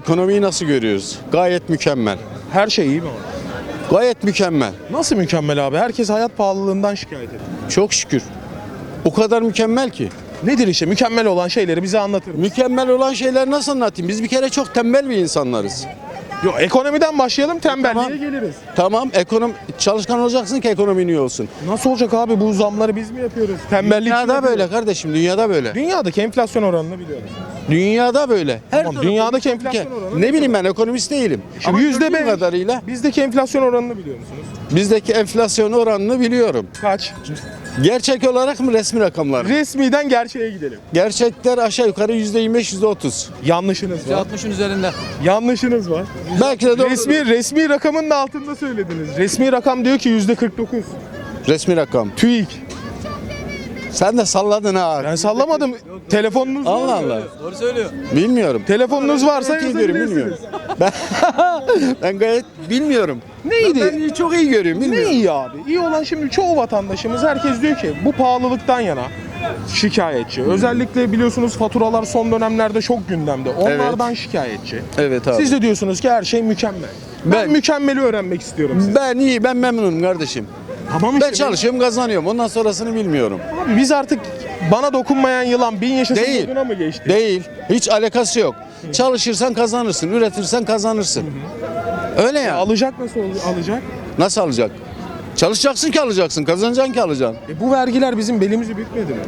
Ekonomiyi nasıl görüyoruz? Gayet mükemmel. Her şey iyi mi? Gayet mükemmel. Nasıl mükemmel abi? Herkes hayat pahalılığından şikayet ediyor. Çok şükür. O kadar mükemmel ki. Nedir işte mükemmel olan şeyleri bize anlatır mısın? Mükemmel olan şeyler nasıl anlatayım? Biz bir kere çok tembel bir insanlarız. Yok ekonomiden başlayalım tembelliğe Tamam. geliriz. Tamam, ekonom çalışkan olacaksın ki ekonomin iyi olsun. Nasıl olacak abi bu zamları biz mi yapıyoruz? Tembellik Dünyada yapıyor? böyle kardeşim, dünyada böyle. Dünyadaki enflasyon oranını biliyoruz. Dünyada böyle. Her Tamam, tarafta dünyadaki enflasyon oranı Ne bileyim ben ekonomist değilim. Ama Şimdi yüzde gördüğüm beş. kadarıyla Bizdeki enflasyon oranını biliyor musunuz? Bizdeki enflasyon oranını biliyorum. Kaç? Gerçek olarak mı resmi rakamlar? mı? Resmiden gerçeğe gidelim. Gerçekler aşağı yukarı %25 %30. Yanlışınız var. 60'ın üzerinde. Yanlışınız var. Belki de doğru. Resmi resmi rakamın da altında söylediniz. Resmi rakam diyor ki yüzde 49. resmi rakam. TÜİK. Sen de salladın ha. Ben sallamadım. Telefonunuz var Allah? Allah. Doğru söylüyor. Bilmiyorum. Telefonunuz varsa iyi görüyorum, bilmiyorum. Ben, ben gayet bilmiyorum. Neydi? Ben iyi- çok iyi görüyorum, Ne bilmiyorum. iyi abi? İyi olan şimdi çoğu vatandaşımız herkes diyor ki bu pahalılıktan yana şikayetçi. Özellikle biliyorsunuz faturalar son dönemlerde çok gündemde. Onlardan şikayetçi. Evet abi. Siz de diyorsunuz ki her şey mükemmel. Ben, Ben- mükemmeli öğrenmek istiyorum sizden. Ben iyi, ben memnunum kardeşim. Tamam işte. Ben çalışıyorum, kazanıyorum. Ondan sonrasını bilmiyorum. Abi biz artık bana dokunmayan yılan bin yaşasın Değil. moduna mı geçti? Değil. Hiç alakası yok. Çalışırsan kazanırsın, üretirsen kazanırsın. Öyle ya. Alacak nasıl alacak? Nasıl alacak? Çalışacaksın ki alacaksın, kazanacaksın ki alacaksın. E bu vergiler bizim belimizi bükmedi mi?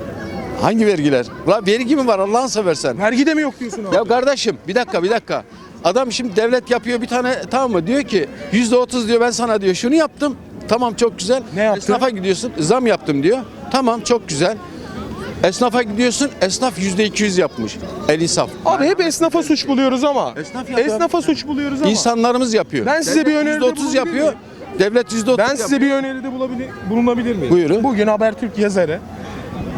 Hangi vergiler? La vergi mi var Allah'ını seversen? Vergi de mi yok diyorsun abi? Ya kardeşim bir dakika bir dakika. Adam şimdi devlet yapıyor bir tane tamam mı diyor ki yüzde otuz diyor ben sana diyor şunu yaptım. Tamam çok güzel. Ne yaptın? Esnafa gidiyorsun zam yaptım diyor. Tamam çok güzel. Esnafa gidiyorsun esnaf yüzde iki yüz yapmış. El insaf. Abi hep esnafa suç buluyoruz ama. Esnaf yapıyor. Esnafa suç buluyoruz ama. İnsanlarımız yapıyor. Ben size bir öneride Yüzde otuz bulunabilir yapıyor. miyim? Devlet yüzde otuz Ben size bir öneride bulabilir, bulunabilir miyim? Buyurun. Bugün Habertürk yazarı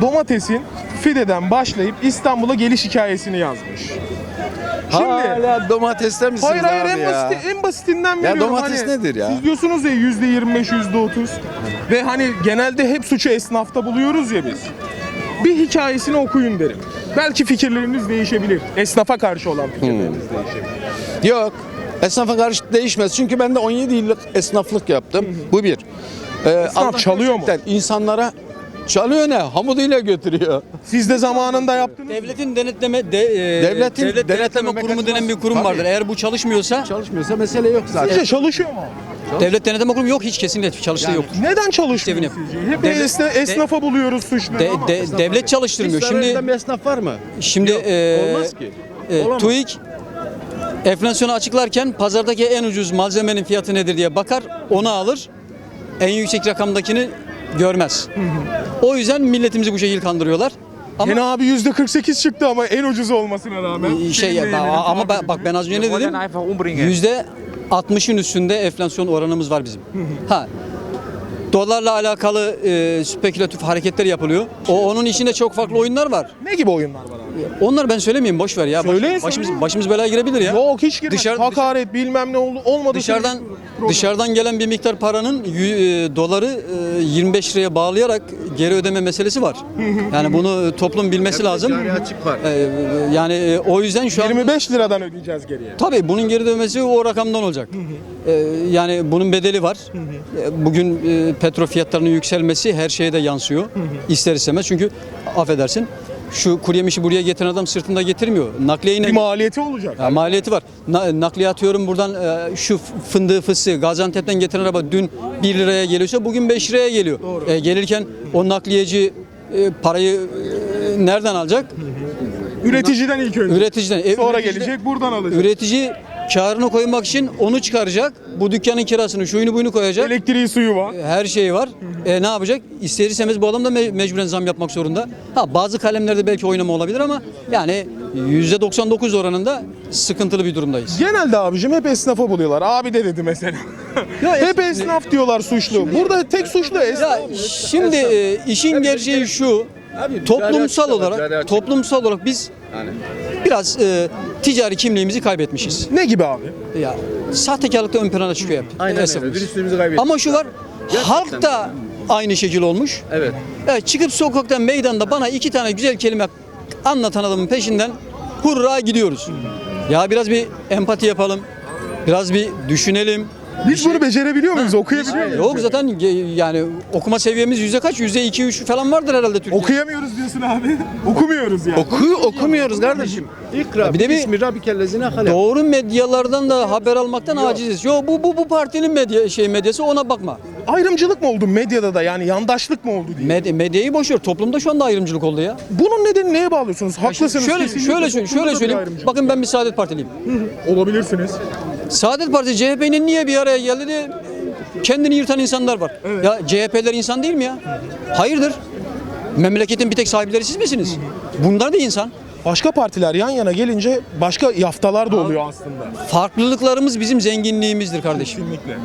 domatesin Fide'den başlayıp İstanbul'a geliş hikayesini yazmış. Şimdi Hala domateste misiniz hayır hayır abi en, ya? basit, en basitinden veriyorum. domates Hani nedir ya? Siz diyorsunuz ya yüzde 25, yüzde 30 ve hani genelde hep suçu esnafta buluyoruz ya biz. Bir hikayesini okuyun derim. Belki fikirleriniz değişebilir. Esnafa karşı olan fikirleriniz Hmm. değişebilir. Yok. Esnafa karşı değişmez. Çünkü ben de 17 yıllık esnaflık yaptım. Bu bir. Ee, Esnaf çalıyor mu? gerçekten insanlara çalıyor ne? Hamuduyla götürüyor. Siz de zamanında yaptınız. Devletin denetleme de, e, Devletin devlet denetleme denetleme kurumu denen bir kurum Tabii. vardır. Eğer bu çalışmıyorsa Çalışmıyorsa mesele yok zaten. Sizce çalışıyor mu? devlet denetleme kurumu yok hiç kesinlikle çalıştığı yoktur. Neden çalışmıyor sizce? Hep Devlet- esna- esnafa buluyoruz suçları De- ama. de- devlet çalıştırmıyor. Şimdi bir esnaf var mı? şimdi e, Olmaz ki. e, Olamaz. TÜİK enflasyonu açıklarken pazardaki en ucuz malzemenin fiyatı nedir diye bakar, onu alır. En yüksek rakamdakini görmez. O yüzden milletimizi bu şekilde kandırıyorlar. Ama Yine abi yüzde 48 çıktı ama en ucuz olmasına rağmen. şey Senin de ama ben, bak ben az önce ne dedim? Yüzde 60'ın üstünde enflasyon oranımız var bizim. Ha Dolarla alakalı e, spekülatif hareketler yapılıyor. O onun içinde çok farklı oyunlar var. Ne gibi oyunlar var abi? Onlar ben söylemeyeyim boş ver ya. Baş- Söyleyin, başımız söyleyin. başımız belaya girebilir ya. Yok hiç girmez. Dışarı- Hakaret bilmem ne oldu olmadı. Dışarıdan dışarıdan gelen bir miktar paranın yü- e, doları e, 25 liraya bağlayarak geri ödeme meselesi var. Yani bunu toplum bilmesi lazım. Cari açık var. E, yani e, o yüzden şu an 25 liradan ödeyeceğiz geriye. Tabii bunun geri dönmesi o rakamdan olacak. Ee, yani bunun bedeli var. Ee, Bugün e, petrol fiyatlarının yükselmesi her şeye de yansıyor. İster istemez çünkü affedersin şu kuru yemişi buraya getiren adam sırtında getirmiyor. Nakliye yine Bir maliyeti olacak. Ya maliyeti var. Na, nakliye atıyorum buradan e, şu fındığı fıstığı Gaziantep'ten getiren araba dün 1 liraya geliyorsa bugün 5 liraya geliyor. E, gelirken o nakliyeci e, parayı e, nereden alacak? Üreticiden ilk önce. Üreticiden. E, Sonra üreticiden- gelecek buradan alacak. Üretici karını koymak için onu çıkaracak. Bu dükkanın kirasını, şuyunu buyunu koyacak. Elektriği suyu var. Her şeyi var. E, ne yapacak? İster istemez bu adam da me- mecburen zam yapmak zorunda. Ha bazı kalemlerde belki oynama olabilir ama yani %99 oranında sıkıntılı bir durumdayız. Genelde abicim hep esnafa buluyorlar. Abi de dedi mesela. Ya hep esnaf diyorlar suçlu. Burada tek suçlu esnaf. Ya şimdi e, işin gerçeği şu. Abi, Toplumsal cari açık da var, cari olarak açık. toplumsal olarak biz Yani. biraz e, ticari kimliğimizi kaybetmişiz. Ne gibi abi? Ya sahtekarlıkta ön plana çıkıyor hep. Aynen öyle. Dürüstlüğümüzü kaybettik. Ama şu var. Halk da aynı şekil olmuş. Evet. Evet, çıkıp sokakta meydanda bana iki tane güzel kelime anlatan adamın peşinden hurra gidiyoruz. Ya biraz bir empati yapalım. Biraz bir düşünelim. Biz bunu becerebiliyor muyuz? Okuyabiliyor muyuz? Yok zaten ge- yani okuma seviyemiz yüzde kaç? Yüzde iki, üç falan vardır herhalde Türkiye'de. Okuyamıyoruz diyorsun abi. Okumuyoruz yani. Oku, okumuyoruz kardeşim. İkra Bir de bir- bismi rabbike lezine halak. Doğru medyalardan da haber almaktan aciziz. Yo bu bu bu partinin medya şey medyası ona bakma. Ayrımcılık mı oldu medyada da yani yandaşlık mı oldu diye. Med- medyayı boş ver. Toplumda şu anda ayrımcılık oldu ya. Bunun nedeni neye bağlıyorsunuz? Haklısınız. şöyle kesinlikle şöyle toplumda da şöyle bir söyleyeyim. ayrımcılık. Bakın ben bir Saadet Partiliyim. Olabilirsiniz. Saadet Partisi CHP'nin niye bir araya geldi de kendini yırtan insanlar var. Ya CHP'ler insan değil mi ya? Hayırdır? Memleketin bir tek sahipleri siz misiniz? Bunlar da insan. Başka partiler yan yana gelince başka yaftalar da oluyor aslında. Farklılıklarımız bizim zenginliğimizdir kardeşim. Kesinlikle.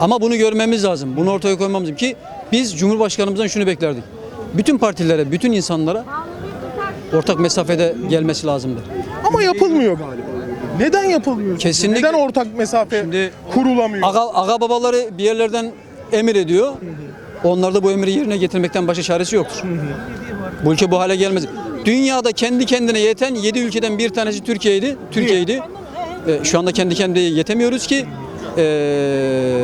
Ama bunu görmemiz lazım. Bunu ortaya koymamız lazım ki biz Cumhurbaşkanımızdan şunu beklerdik. Bütün partilere, bütün insanlara ortak mesafede gelmesi lazımdı. Ama yapılmıyor galiba. Neden yapılmıyor? Kesinlikle. Neden ortak mesafe Şimdi- kurulamıyor? Aga, aga babaları bir yerlerden emir ediyor. Onlar da bu emri yerine getirmekten başka çaresi yoktur. Bu ülke bu hale gelmez. Dünyada kendi kendine yeten 7 ülkeden bir tanesi Türkiye'ydi. Türkiye'ydi. Ee, şu anda kendi kendine yetemiyoruz ki ee,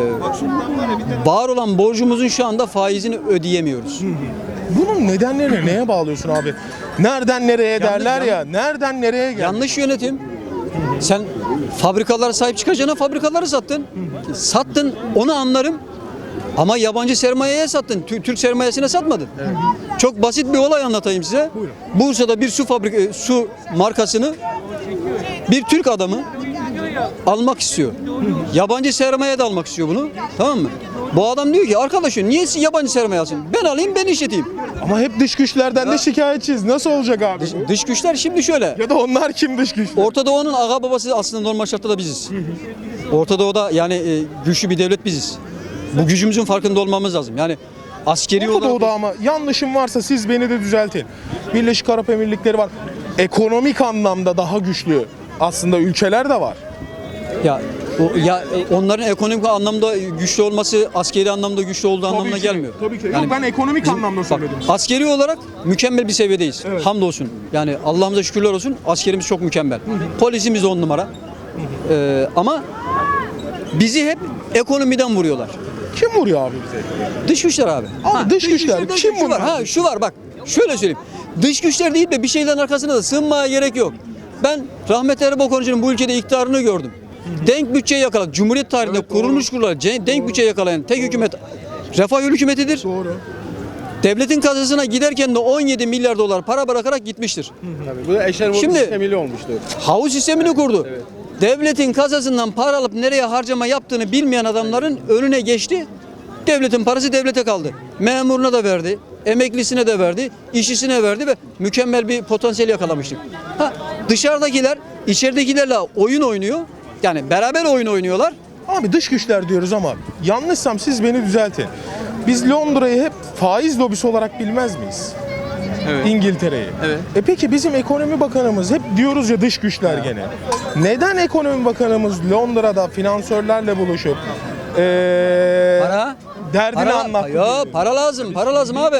var olan borcumuzun şu anda faizini ödeyemiyoruz. Bunun nedenlerini neye bağlıyorsun abi? Nereden nereye derler ya. Nereden nereye gel? Yanlış yönetim. Sen fabrikalara sahip çıkacağına fabrikaları sattın. Sattın onu anlarım. Ama yabancı sermayeye sattın. Tü- Türk sermayesine satmadın. Çok basit bir olay anlatayım size. Bursa'da bir su fabrika e, su markasını bir Türk adamı almak istiyor. Yabancı sermaye de almak istiyor bunu. Tamam mı? Bu adam diyor ki arkadaşım niye siz yabancı sermaye alsın? Ben alayım ben işleteyim. Ama hep dış güçlerden de şikayetçiyiz. Nasıl olacak abi bu? Dış güçler şimdi şöyle. Ya da onlar kim dış güçler? Orta Doğu'nun aga babası aslında normal şartta da biziz. Orta Doğu'da yani e, güçlü bir devlet biziz. Bu gücümüzün farkında olmamız lazım. Yani askeri Orta olarak Doğu'da ama yanlışım varsa siz beni de düzeltin. Birleşik Arap Emirlikleri var. Ekonomik anlamda daha güçlü aslında ülkeler de var. ya o, ya e, onların ekonomik anlamda güçlü olması askeri anlamda güçlü olduğu anlamına gelmiyor. Tabii ki. Yani Yok, ben ekonomik anlamda Bak, söyledim. askeri olarak mükemmel bir seviyedeyiz. Evet. Hamdolsun. Yani Allah'ımıza şükürler olsun. Askerimiz çok mükemmel. Polisimiz on numara. Ee, ama bizi hep ekonomiden vuruyorlar. Kim vuruyor abi bize? Dış güçler abi. Abi dış güçler, de kim bunlar? Ha şu var bak. Şöyle söyleyeyim. Dış güçler değil de bir şeylerin arkasına da sığınmaya gerek yok. Ben rahmetli Erbakan'ın bu ülkede iktidarını gördüm. Denk bütçe yakaladı. Cumhuriyet tarihinde kurulmuş kurulan ce- denk bütçe yakalayan tek hükümet Refah hükümetidir. Doğru. Devletin kasasına giderken de 17 milyar dolar para bırakarak gitmiştir. Tabii, bu da eşer Şimdi- sistemiyle olmuştu. Havuz sistemini kurdu. Devletin kasasından para alıp nereye harcama yaptığını bilmeyen adamların önüne geçti. Devletin parası devlete kaldı. Memuruna da verdi, emeklisine de verdi, işçisine verdi ve mükemmel bir potansiyel yakalamıştık. Ha, dışarıdakiler içeridekilerle oyun oynuyor. Yani beraber oyun oynuyorlar. Abi dış güçler diyoruz ama yanlışsam siz beni düzeltin. Biz Londra'yı hep faiz lobisi olarak bilmez miyiz? Evet. İngiltere'yi. Evet. E peki bizim ekonomi bakanımız hep diyoruz ya dış güçler gene. Neden ekonomi bakanımız Londra'da finansörlerle buluşup eee Para, derdini para, anlattı? yo, para lazım, para lazım abi.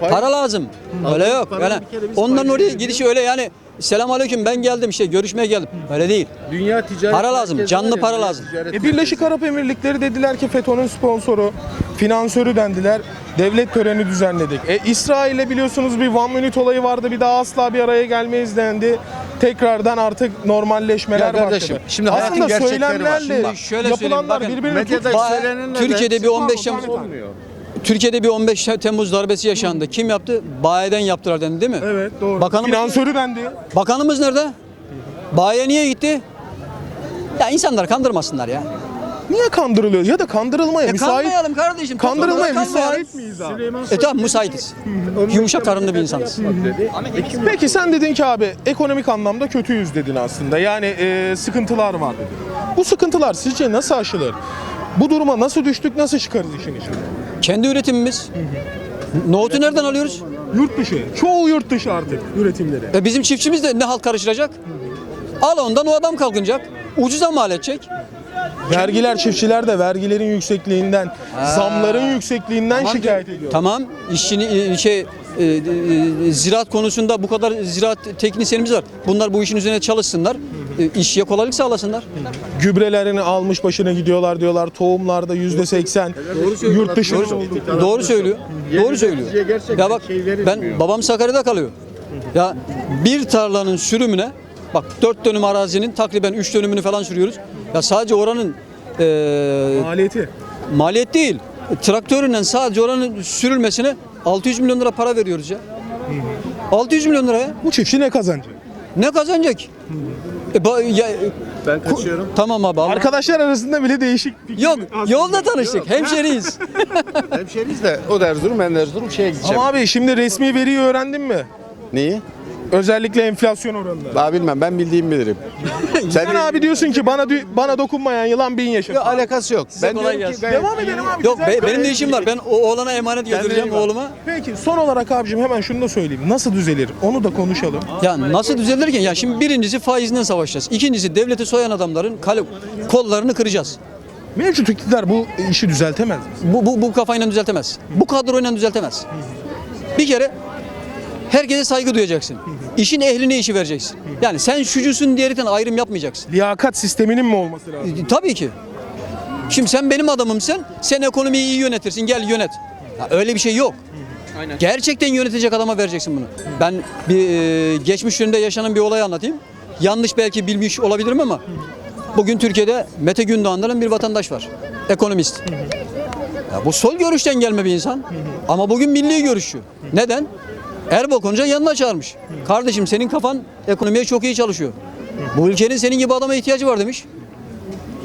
Para lazım. Öyle yok. Yani faizi oraya gidişi öyle yani Selam aleyküm ben geldim işte görüşmeye geldim. Öyle değil. Dünya ticaret Para lazım, merkezi canlı var ya, para dünya lazım. ticaret E Birleşik Arap Emirlikleri dediler ki FETÖ'nün sponsoru, finansörü dendiler. Devlet töreni düzenledik. E İsrail'le biliyorsunuz bir one minute olayı vardı. Bir daha asla bir araya gelmeyiz dendi. Tekrardan artık normalleşmeler Ya kardeşim, başladı. şimdi hayatın Aslında gerçekleri var. söylemlerle Şimdi şöyle söyleyeyim, yapılanlar bakın, birbirini Medyada tut- Ba- söylenenler Türkiye'de bir 15 Temmuz olmuyor. Türkiye'de bir 15 Temmuz darbesi yaşandı. Kim yaptı? Bayi'den yaptılar dendi değil mi? Evet doğru. Bakanımız, Finansörü dendi. bakanımız nerede? Bayi'ye niye gitti? Ya insanları kandırmasınlar ya. Niye kandırılıyor? Ya da kandırılmaya E müsait. kanmayalım kardeşim. Kandırılmaya müsait miyiz abi? E tamam müsaitiz. Yumuşak karınlı bir insanız. Peki sen dedin ki abi ekonomik anlamda kötüyüz dedin aslında. Yani e, sıkıntılar var dedin. Bu sıkıntılar sizce nasıl aşılır? Bu duruma nasıl düştük, nasıl çıkarız işin içinden? Kendi üretimimiz. Nohutu nereden alıyoruz? Yurt dışı. Çoğu yurt dışı artık üretimleri. E bizim çiftçimiz de ne halt karıştıracak? Al ondan o adam kalkınacak. Ucuza mal edecek. Vergiler, çiftçiler de vergilerin yüksekliğinden, zamların yüksekliğinden şikayet ediyor. Tamam işçini e, şey e, e, ziraat konusunda bu kadar ziraat teknisyenimiz var. Bunlar bu işin üzerine çalışsınlar. e, işçiye kolaylık sağlasınlar. Gübrelerini almış başına gidiyorlar diyorlar. Tohumlarda yüzde seksen yurt dışına oldu. Doğru söylüyor. Doğru söylüyor. Ya bak ben babam Sakarya'da kalıyor. Ya bir tarlanın sürümüne bak 4 dönüm arazinin takriben 3 dönümünü falan sürüyoruz. Ya sadece oranın e, Maliyeti. maliyet değil. Traktöründen sadece oranın sürülmesine 600 milyon lira para veriyoruz ya. 600 milyon lira ya. Bu çiftçi ne kazanacak? Ne kazanacak? E, ba- ya, Ben kaçıyorum. tamam abi. Allah- Arkadaşlar arasında bile değişik fikir. Yok yolda tanıştık. Hemşeriyiz. Hemşeriyiz de o da Erzurum ben de Erzurum şeye gideceğim. Ama abi şimdi resmi veriyi öğrendin mi? Neyi? Özellikle enflasyon oranında. Daha bilmem ben bildiğimi bilirim. Sen Sen abi diyorsun ki bana dü- bana dokunmayan yılan bin yaşasın. Yok, alakası yok. ben kolay diyorum ki gelsin. gayet Devam edelim abi. Yok güzel. be- benim de işim var. Ben o oğlana emanet götüreceğim oğluma. Peki son olarak abicim hemen şunu da söyleyeyim. Nasıl düzelir? Onu da konuşalım. Ya nasıl düzelirken ya şimdi birincisi faizinden savaşacağız. İkincisi devleti soyan adamların kale, kollarını kıracağız. Mevcut iktidar bu işi düzeltemez. Bu, bu, bu kafayla düzeltemez. Bu kadroyla düzeltemez. Bir kere herkese saygı duyacaksın. İşin ehline işi vereceksin. Yani sen şucusun diğerinden ayrım yapmayacaksın. Liyakat sisteminin mi olması lazım? E, Tabii ki. Şimdi sen benim adamımsın. Sen ekonomiyi iyi yönetirsin. Gel yönet. Ya öyle bir şey yok. Gerçekten yönetecek adama vereceksin bunu. Ben bir e, geçmiş yönünde yaşanan bir olay anlatayım. Yanlış belki bilmiş olabilirim ama bugün Türkiye'de Mete Gündoğan denen bir vatandaş var. Ekonomist. Ya bu sol görüşten gelme bir insan. Ama bugün milli görüşçü. Neden? Erbakan'ca yanına çağırmış. Kardeşim senin kafan ekonomiye çok iyi çalışıyor. Bu ülkenin senin gibi adama ihtiyacı var demiş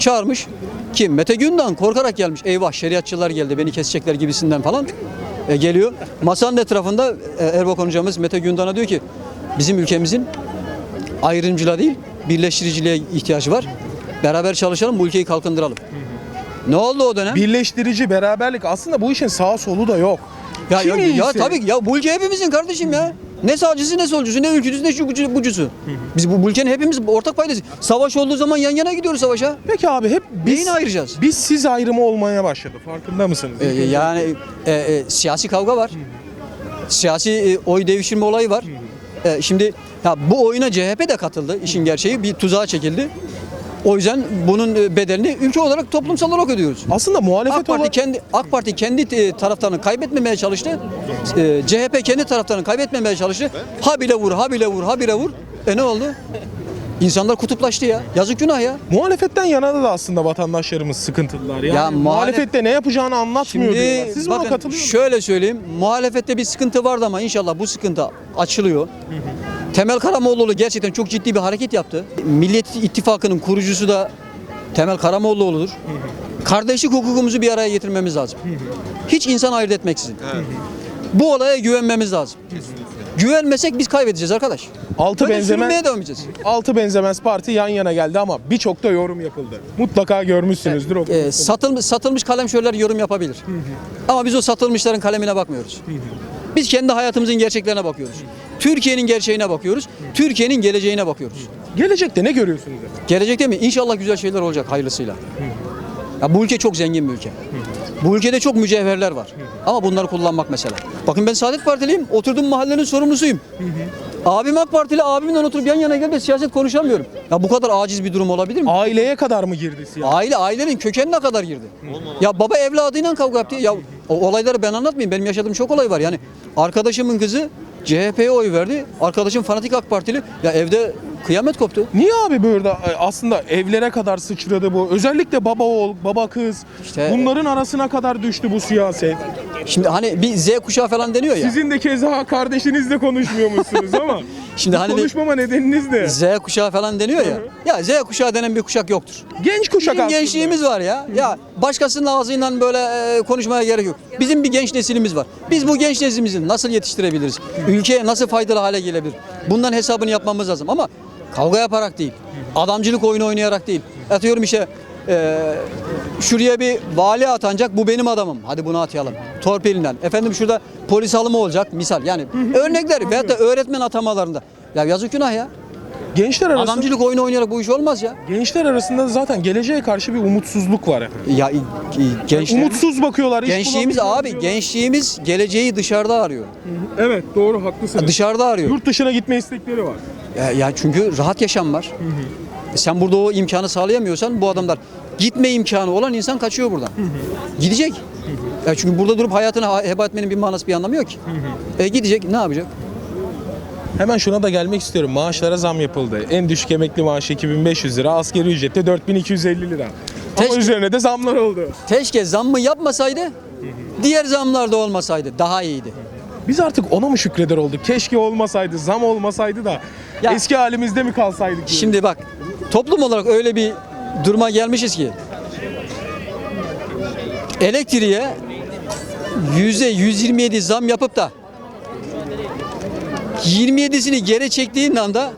çağırmış. Kim? Mete Gündoğan korkarak gelmiş. Eyvah şeriatçılar geldi beni kesecekler gibisinden falan. E, geliyor. Masanın etrafında e, hocamız Mete Gündoğan'a diyor ki bizim ülkemizin ayrımcılığa değil birleştiriciliğe ihtiyacı var. Beraber çalışalım bu ülkeyi kalkındıralım. Ne oldu o dönem? Birleştirici, beraberlik. Aslında bu işin sağ solu da yok. Ya, Kim ya, ya tabii ki ya bu ülke hepimizin kardeşim ya. Ne sağcısı ne solcusu ne ülkücüsü ne şu bucusu. Biz bu ülkenin hepimiz ortak paydası. Savaş olduğu zaman yan yana gidiyoruz savaşa. Peki abi hep biz, Neyini ayıracağız? biz siz ayrımı olmaya başladı. Farkında mısınız? E, yani e, e, siyasi kavga var. Siyasi e, oy devşirme olayı var. E, şimdi ya bu oyuna CHP de katıldı. işin gerçeği bir tuzağa çekildi. O yüzden bunun e, bedelini ülke olarak toplumsal olarak ödüyoruz. Aslında muhalefet AK Parti olarak kendi AK Parti kendi e, taraftarını kaybetmemeye çalıştı. E, CHP kendi taraftarını kaybetmemeye çalıştı. Ha bile vur, ha bile vur, ha bile vur. E ne oldu? İnsanlar kutuplaştı ya. Yazık günah ya. muhalefetten yana da aslında vatandaşlarımız sıkıntılar. Yani Ya muhalef- muhalefette ne yapacağını anlatmıyor diyorlar. Şimdi Siz buna bakın katılıyor musunuz? şöyle söyleyeyim. Muhalefette bir sıkıntı vardı ama inşallah bu sıkıntı açılıyor. Temel Karamoğluoğlu gerçekten çok ciddi bir hareket yaptı. Millet İttifakı'nın kurucusu da Temel Karamoğluoğlu'dur. Kardeşlik hukukumuzu bir araya getirmemiz lazım. Hiç insan ayırt etmeksizin. Bu olaya güvenmemiz lazım. Güvenmesek biz kaybedeceğiz arkadaş. Altı Böyle benzemez, sürünmeye devam edeceğiz. altı benzemez parti yan yana geldi ama birçok da yorum yapıldı. Mutlaka görmüşsünüzdür. o Ee, satılmış, satılmış kalemşörler yorum yapabilir. Ama biz o satılmışların kalemine bakmıyoruz. Biz kendi hayatımızın gerçeklerine bakıyoruz. Türkiye'nin gerçeğine bakıyoruz. Türkiye'nin geleceğine bakıyoruz. Gelecekte ne görüyorsunuz? efendim? Gelecekte mi? İnşallah güzel şeyler olacak hayırlısıyla. Ya bu ülke çok zengin bir ülke. Bu ülkede çok mücevherler var. Ama bunları kullanmak mesela. Bakın ben Saadet Partiliyim. Oturduğum mahallenin sorumlusuyum. Abim AK Partili, abimle oturup yan yana gelip siyaset konuşamıyorum. Ya bu kadar aciz bir durum olabilir mi? Aileye kadar mı girdi siyaset? Aile ailenin kökenine kadar girdi. Ya baba evladıyla kavga yaptı. Ya o olayları ben anlatmayayım. Benim yaşadığım çok olay var. Yani arkadaşımın kızı CHP'ye oy verdi. Arkadaşım fanatik AK Partili. Ya evde kıyamet koptu. Niye abi böyle e, aslında evlere kadar sıçradı bu? Özellikle baba oğul, baba kız. İşte- Bunların arasına kadar düştü bu siyaset. Şimdi hani bir Z kuşağı falan deniyor ya. Sizin de keza kardeşinizle konuşmuyormuşsunuz ama. Şimdi hani bir- konuşmama nedeniniz ne? Z kuşağı falan deniyor ya. Ya Z kuşağı denen bir kuşak yoktur. Genç kuşak Bizim aslında. gençliğimiz var ya. Ya başkasının ağzıyla böyle e, konuşmaya gerek yok. Bizim bir genç neslimiz var. Biz bu genç neslimizi nasıl yetiştirebiliriz? Ülkeye nasıl faydalı hale gelebilir? Bundan hesabını yapmamız lazım ama kavga yaparak değil. Adamcılık oyunu oynayarak değil. Atıyorum işte e, şuraya bir vali atanacak bu benim adamım. Hadi bunu atayalım. Torpilinden. Efendim şurada polis alımı olacak misal. Yani örnekler veyahut da öğretmen atamalarında. Ya yazık günah ya. Gençler arasında, Adamcılık oyunu oynayarak bu iş olmaz ya. gençler arasında zaten geleceğe karşı bir umutsuzluk var efendim. Ya gençler Umutsuz bakıyorlar. iş gençliğimiz abi diyorlar. gençliğimiz geleceği dışarıda arıyor. Evet doğru haklısınız. Dışarıda arıyor. Yurt dışına gitme istekleri var. Ya, ya çünkü rahat yaşam var. Sen burada o imkanı sağlayamıyorsan bu adamlar gitme imkanı olan insan kaçıyor buradan. Gidecek. Ya çünkü burada durup hayatını ha- heba etmenin bir manası bir anlamı yok ki. E gidecek ne yapacak? Hemen şuna da gelmek istiyorum. Maaşlara zam yapıldı. En düşük emekli maaşı 2500 lira, asgari ücrette 4250 lira. Ama Teşke- üzerine de zamlar oldu. Keşke zammı yapmasaydı, diğer zamlar da olmasaydı daha iyiydi. Biz artık ona mı şükreder olduk? Keşke olmasaydı, zam olmasaydı da Ya- eski halimizde mi kalsaydık? diyorum. Şimdi bak toplum olarak öyle bir duruma gelmişiz ki elektriğe yüzde 127 zam yapıp da 27'sini geri çektiğin anda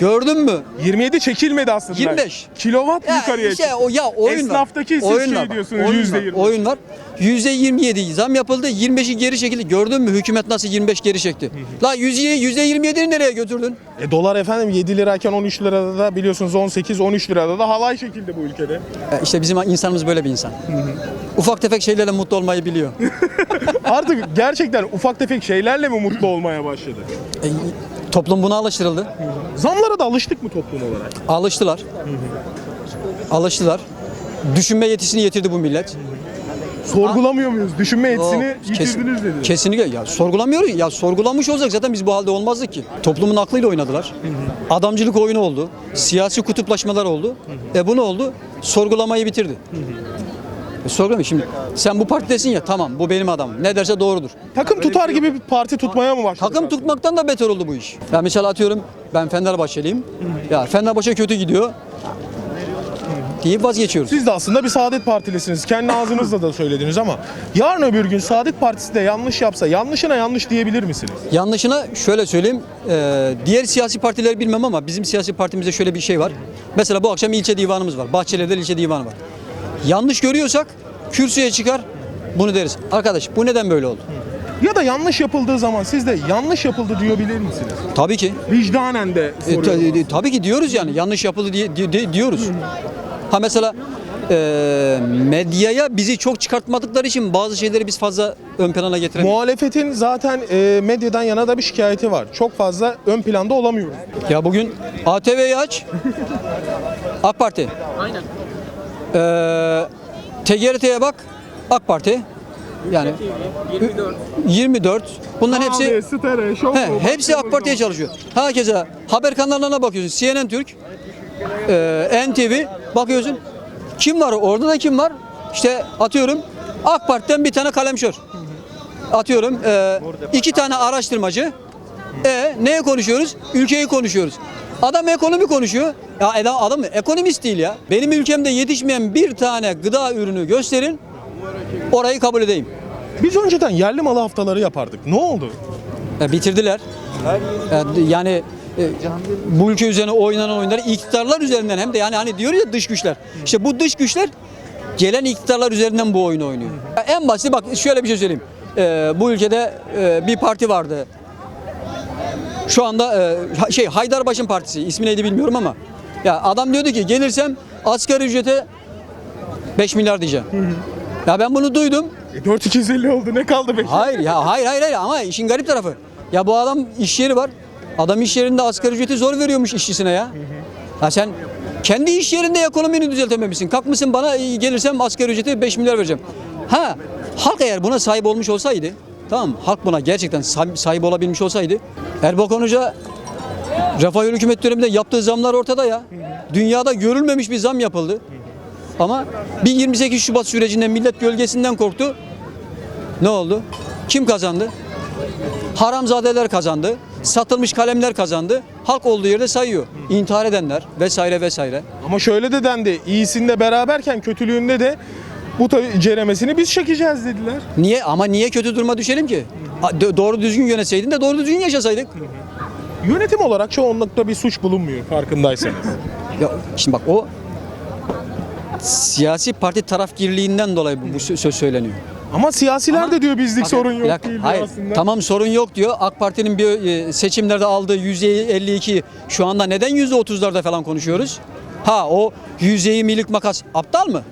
gördün mü? 27 çekilmedi aslında. 25. Kilowatt Ya yukarıya işte çıktı. o ya oyun Esnaftaki var. siz oyun şey diyorsunuz, oyun yüzde var. yirmi. Oyun var. Yüzde 27 zam yapıldı. 25'i geri çekildi. Gördün mü hükümet nasıl 25 geri çekti? La yüzde yüzde 27'ni nereye götürdün? E, dolar efendim 7 lirayken 13 lirada da biliyorsunuz 18-13 lirada da halay çekildi bu ülkede. E, İşte bizim insanımız böyle bir insan. Ufak tefek şeylerle mutlu olmayı biliyor. Artık gerçekten ufak tefek şeylerle mi mutlu olmaya başladı? E, toplum buna alıştırıldı. Zamlara da alıştık mı toplum olarak? Alıştılar. Alıştılar. Düşünme yetisini yitirdi bu millet. Sorgulamıyor muyuz? Düşünme yetisini O, kesin- yitirdiniz dedi. Kesinlikle ya sorgulamıyoruz. Ya sorgulamış olacak zaten biz bu halde olmazdık ki. Toplumun aklıyla oynadılar. Adamcılık oyunu oldu. Siyasi kutuplaşmalar oldu. E bu ne oldu? Sorgulamayı bitirdi. E sorgulama şimdi sen bu partidesin ya tamam bu benim adamım. Ne derse doğrudur. Takım tutar gibi bir parti tutmaya mı başladık? Takım tutmaktan da beter oldu bu iş. Ya mesela atıyorum ben Fenerbahçeliyim. Ya Fenerbahçe kötü gidiyor. deyip vazgeçiyoruz. Siz de aslında bir Saadet Partilisiniz. Kendi ağzınızla da söylediniz ama yarın öbür gün Saadet Partisi de yanlış yapsa yanlışına yanlış diyebilir misiniz? Yanlışına şöyle söyleyeyim. e, diğer siyasi partileri bilmem ama bizim siyasi partimizde şöyle bir şey var. Mesela bu akşam ilçe divanımız var. Bahçeli'de ilçe divanı var. Yanlış görüyorsak kürsüye çıkar bunu deriz. Arkadaş bu neden böyle oldu? Ya da yanlış yapıldığı zaman siz de yanlış yapıldı diyebilir misiniz? Tabii ki. Vicdanen de E, ta- soruyorum. e, tabii ki diyoruz yani yanlış yapıldı diye, di- di- diyoruz. Ha mesela e, medyaya bizi çok çıkartmadıkları için bazı şeyleri biz fazla ön plana getiremiyoruz. Muhalefetin zaten e, medyadan yana da bir şikayeti var. Çok fazla ön planda olamıyoruz. Ya bugün ATV'yi aç. AK Parti. Aynen. Ee, TGRT'ye bak. AK Parti. Yani 24. 24. Bunların hepsi he, hepsi AK Parti'ye çalışıyor. Herkese haber kanallarına bakıyorsun. CNN Türk, e, NTV bakıyorsun. Kim var orada da kim var? İşte atıyorum AK Parti'den bir tane kalemşör. Atıyorum e, iki tane araştırmacı. E neye konuşuyoruz? Ülkeyi konuşuyoruz. Adam ekonomi konuşuyor. Ya adam, adam ekonomist değil ya. Benim ülkemde yetişmeyen bir tane gıda ürünü gösterin. Orayı kabul edeyim. Biz önceden yerli malı haftaları yapardık. Ne oldu? E, bitirdiler. E, yani e, bu ülke üzerine oynanan oyunlar iktidarlar üzerinden hem de yani hani diyor ya dış güçler. İşte bu dış güçler gelen iktidarlar üzerinden bu oyunu oynuyor. En basit bak şöyle bir şey söyleyeyim. E, bu ülkede e, bir parti vardı. Şu anda e, şey Haydarbaş'ın partisi ismi neydi bilmiyorum ama ya adam diyordu ki gelirsem asgari ücrete 5 milyar diyeceğim. Ya ben bunu duydum. E, 4250 oldu. Ne kaldı peki? Hayır ya hayır hayır hayır ama işin garip tarafı. Ya bu adam iş yeri var. Adam iş yerinde asgari ücreti zor veriyormuş işçisine ya. Ya sen kendi iş yerinde ekonomini düzeltememişsin. Kalkmışsın bana e, gelirsem asgari ücreti 5 milyar vereceğim. Ha halk eğer buna sahip olmuş olsaydı tamam halk buna gerçekten sahip, olabilmiş olsaydı Erbakan Hoca Rafael hükümet döneminde yaptığı zamlar ortada ya. Dünyada görülmemiş bir zam yapıldı. Ama bir 28 Şubat sürecinde millet gölgesinden korktu. Ne oldu? Kim kazandı? Haramzadeler kazandı. Satılmış kalemler kazandı. Halk olduğu yerde sayıyor. İntihar edenler vesaire vesaire. Ama şöyle de dendi. İyisinde beraberken kötülüğünde de bu tabii ceremesini biz çekeceğiz dediler. Niye? Ama niye kötü duruma düşelim ki? Doğru düzgün yönetseydin de doğru düzgün yaşasaydık. Yönetim olarak çoğunlukla bir suç bulunmuyor farkındaysanız. Ya şimdi bak o siyasi parti tarafgirliğinden dolayı bu, bu sö- söz söyleniyor. Ama siyasiler de diyor bizlik Bakın, sorun yok dakika, değil hayır, aslında. Tamam sorun yok diyor. AK Parti'nin bir e, seçimlerde aldığı %52 şu anda neden %30'larda falan konuşuyoruz? Ha o %20'lik makas aptal mı?